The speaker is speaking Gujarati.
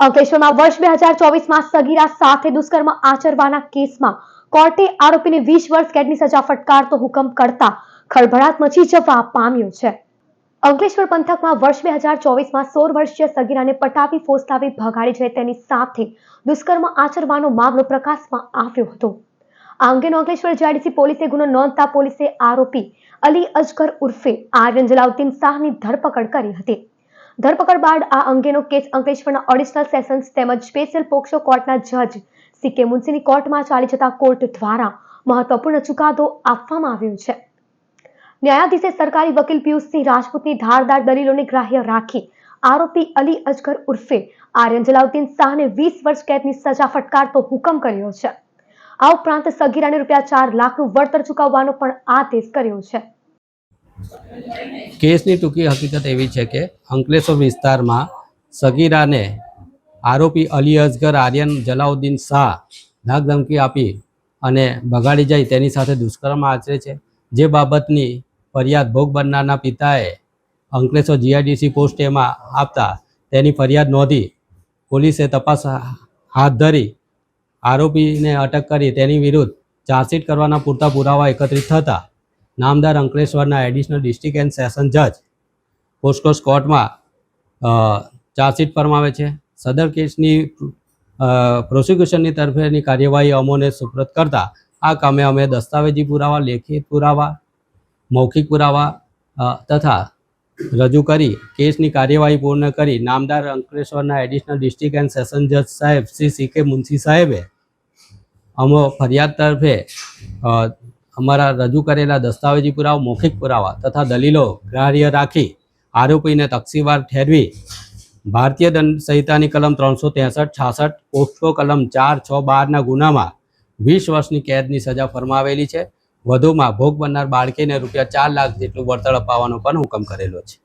અંકલેશ્વરમાં વર્ષ બે હજાર ચોવીસમાં સગીરા સાથે દુષ્કર્મ આચરવાના કેસમાં કોર્ટે આરોપીને વીસ વર્ષ કેદની સજા ફટકારતો હુકમ કરતા ખળભળાટ મચી જવા પામ્યો છે. અંકલેશ્વર પંથકમાં વર્ષ બે હજાર ચોવીસમાં સોળ વર્ષીય સગીરાને પટાવી ફોસલાવી ભગાડી જઈ તેની સાથે દુષ્કર્મ આચરવાનો મામલો પ્રકાશમાં આવ્યો હતો. આ અંગેનો અંકલેશ્વર જીઆઈડીસી પોલીસે ગુનો નોંધતા પોલીસે આરોપી અલી અજગર ઉર્ફે આર્યન જલાઉદ્દીન શાહની ધરપકડ કરી હતી. ધરપકડ બાદ આ અંગેનો કેસ અંકલેશ્વરના ઓડિશનલ સેશન્સ તેમજ સ્પેશિયલ પોક્સો કોર્ટના જજ સી કે મુનસીની કોર્ટમાં ચાલી જતા કોર્ટ દ્વારા મહત્વપૂર્ણ ચુકાદો આપવામાં આવ્યો છે. ન્યાયાધીશે સરકારી વકીલ પિયુષસિંહ રાજપૂતની ધારદાર દલીલોને ગ્રાહ્ય રાખી આરોપી અલી અજગર ઉર્ફે આર્યન જલાઉદ્દીન શાહને વીસ વર્ષ કેદની સજા ફટકારતો હુકમ કર્યો છે. આ ઉપરાંત સગીરાને રૂપિયા ચાર લાખનું વળતર ચૂકવવાનો પણ આદેશ કર્યો છે. કેસની ટૂંકી હકીકત એવી છે કે અંકલેશ્વર વિસ્તારમાં સગીરાને આરોપી અલી અઝગર આર્યન જલાઉદ્દીન શાહ ધાકધમકી આપી અને બગાડી જાય તેની સાથે દુષ્કર્મ આચરે છે. જે બાબતની ફરિયાદ ભોગ બનનારના પિતાએ અંકલેશ્વર જીઆઈડીસી પોસ્ટ આપતા તેની ફરિયાદ નોંધી પોલીસે તપાસ હાથ ધરી આરોપીને અટક કરી તેની વિરુદ્ધ ચાર્જશીટ કરવાના પૂરતા પુરાવા એકત્રિત થતા નામદાર અંકલેશ્વરના એડિશનલ ડિસ્ટ્રિક્ટ એન્ડ સેશન જજ પોસ્કોસ કોર્ટમાં ચાર્જશીટ ફરમાવે છે. સદર કેસની પ્રોસિક્યુશનની તરફેની કાર્યવાહી અમોને સુપ્રત કરતા આ કામે અમે દસ્તાવેજી પુરાવા, લેખિત પુરાવા, મૌખિક પુરાવા તથા રજૂ કરી કેસની કાર્યવાહી પૂર્ણ કરી નામદાર અંકલેશ્વરના એડિશનલ ડિસ્ટ્રિક્ટ એન્ડ સેશન જજ સાહેબ શ્રી સી કે મુનશી સાહેબે અમો ફરિયાદ તરફે અમારા રજૂ કરેલા દસ્તાવેજી પુરાવા, મૌખિક પુરાવા તથા દલીલો ગ્રાહ્ય રાખી આરોપીને તકસીવાર ઠેરવી ભારતીય દંડ સંહિતાની કલમ ત્રણસો ત્રેસઠ, છાસઠ પોસ્ટો કલમ ચાર, છ, બારના ગુનામાં વીસ વર્ષની કેદની સજા ફરમાવેલી છે. વધુમાં ભોગ બનનાર બાળકીને રૂપિયા ચાર લાખ જેટલું વળતર અપાવવાનો પણ હુકમ કરેલો છે.